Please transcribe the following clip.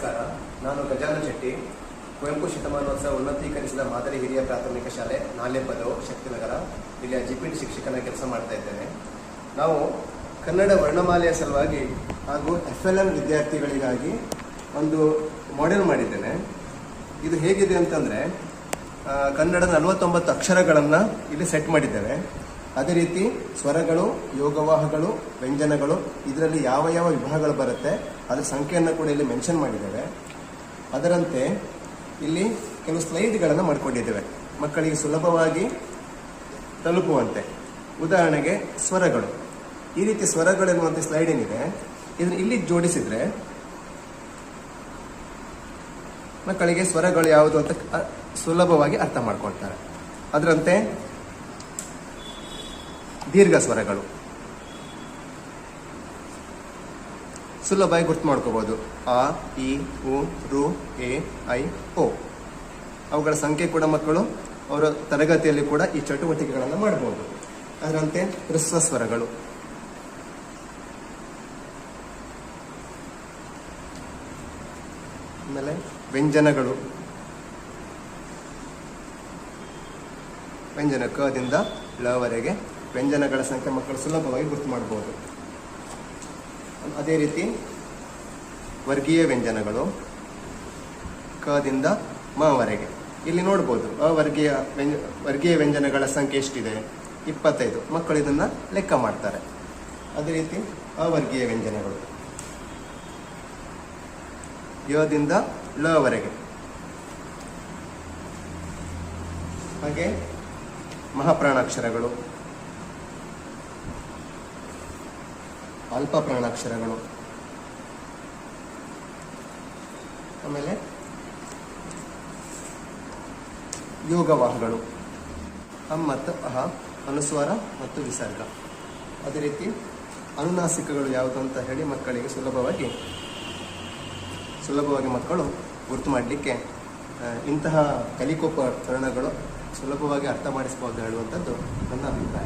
ನಮಸ್ಕಾರ. ನಾನು ಗಜಾನ ಶೆಟ್ಟಿ. ಕುವೆಂಪು ಶತಮಾನೋತ್ಸವ ಉನ್ನತೀಕರಿಸಿದ ಮಾದರಿ ಹಿರಿಯ ಪ್ರಾಥಮಿಕ ಶಾಲೆ ನಾಲೆಪದವು ಶಕ್ತಿನಗರ. ಇಲ್ಲಿಯ ಜಿಪಿಟಿ ಶಿಕ್ಷಕನ ಕೆಲಸ ಮಾಡ್ತಾ ಇದ್ದೇನೆ. ನಾವು ಕನ್ನಡ ವರ್ಣಮಾಲೆಯ ಸಲುವಾಗಿ ಹಾಗೂ ಎಫ್ ಎಲ್ ಎನ್ ವಿದ್ಯಾರ್ಥಿಗಳಿಗಾಗಿ ಒಂದು ಮಾಡೆಲ್ ಮಾಡಿದ್ದೇನೆ. ಇದು ಹೇಗಿದೆ ಅಂತಂದರೆ ಕನ್ನಡದ ನಲವತ್ತೊಂಬತ್ತು ಅಕ್ಷರಗಳನ್ನು ಇಲ್ಲಿ ಸೆಟ್ ಮಾಡಿದ್ದೇವೆ. ಅದೇ ರೀತಿ ಸ್ವರಗಳು ಯೋಗವಾಹಗಳು ವ್ಯಂಜನಗಳು, ಇದರಲ್ಲಿ ಯಾವ ಯಾವ ವಿಭಾಗಗಳು ಬರುತ್ತೆ, ಅದರ ಸಂಖ್ಯೆಯನ್ನು ಕೂಡ ಇಲ್ಲಿ ಮೆನ್ಷನ್ ಮಾಡಿದ್ದೇವೆ. ಅದರಂತೆ ಇಲ್ಲಿ ಕೆಲವು ಸ್ಲೈಡ್ಗಳನ್ನು ಮಾಡಿಕೊಂಡಿದ್ದೇವೆ. ಮಕ್ಕಳಿಗೆ ಸುಲಭವಾಗಿ ತಲುಪುವಂತೆ. ಉದಾಹರಣೆಗೆ ಸ್ವರಗಳು. ಈ ರೀತಿ ಸ್ವರಗಳೆನ್ನುವಂಥ ಸ್ಲೈಡ್ ಏನಿದೆ, ಇದನ್ನು ಇಲ್ಲಿ ಜೋಡಿಸಿದ್ರೆ ಮಕ್ಕಳಿಗೆ ಸ್ವರಗಳು ಯಾವುದು ಅಂತ ಸುಲಭವಾಗಿ ಅರ್ಥ ಮಾಡ್ಕೊಳ್ತಾರೆ. ಅದರಂತೆ ದೀರ್ಘ ಸ್ವರಗಳು ಸುಲಭವಾಗಿ ಗುರ್ತು ಮಾಡ್ಕೋಬಹುದು ಆ, ಇ, ಉ, ರು, ಎ, ಐ, ಓ. ಅವುಗಳ ಸಂಖ್ಯೆ ಕೂಡ ಮಕ್ಕಳು, ಅವರ ತರಗತಿಯಲ್ಲಿ ಕೂಡ ಈ ಚಟುವಟಿಕೆಗಳನ್ನು ಮಾಡಬಹುದು ಅದರಂತೆ ಹೃಸ್ವ ಸ್ವರಗಳು ಆಮೇಲೆ ವ್ಯಂಜನಗಳು. ವ್ಯಂಜನ ಕದಿಂದ ಲವರೆಗೆ ವ್ಯಂಜನಗಳ ಸಂಖ್ಯೆ ಮಕ್ಕಳು ಸುಲಭವಾಗಿ ಗುರ್ತು ಮಾಡಬಹುದು ಅದೇ ರೀತಿ ವರ್ಗೀಯ ವ್ಯಂಜನಗಳು ಕದಿಂದ ಮವರೆಗೆ ಇಲ್ಲಿ ನೋಡ್ಬೋದು, ಅವರ್ಗೀಯ ವ್ಯಂಜ, ವರ್ಗೀಯ ವ್ಯಂಜನಗಳ ಸಂಖ್ಯೆ ಎಷ್ಟಿದೆ? ಇಪ್ಪತ್ತೈದು. ಮಕ್ಕಳು ಇದನ್ನು ಲೆಕ್ಕ ಮಾಡ್ತಾರೆ. ಅದೇ ರೀತಿ ಅವರ್ಗೀಯ ವ್ಯಂಜನಗಳು. ಯದಿಂದ ಲವರೆಗೆ ಹಾಗೆ ಮಹಾಪ್ರಾಣಾಕ್ಷರಗಳು. ಅಲ್ಪ ಪ್ರಾಣಾಕ್ಷರಗಳು. ಆಮೇಲೆ ಯೋಗವಾಹಗಳು. ಅಮ್ ಮತ್ತು ಅಹ, ಅನುಸ್ವಾರ ಮತ್ತು ವಿಸರ್ಗ. ಅದೇ ರೀತಿ ಅನುನಾಸಿಕಗಳು ಯಾವುದು ಅಂತ ಹೇಳಿ ಮಕ್ಕಳಿಗೆ ಸುಲಭವಾಗಿ ಸುಲಭವಾಗಿ ಮಕ್ಕಳು ಗುರುತು ಮಾಡಲಿಕ್ಕೆ ಇಂತಹ ಕಲಿಕೋಪಕರಣಗಳು ಸುಲಭವಾಗಿ ಅರ್ಥ ಮಾಡಿಸ್ಬೋದು ಹೇಳುವಂಥದ್ದು ನನ್ನ ಅಭಿಪ್ರಾಯ.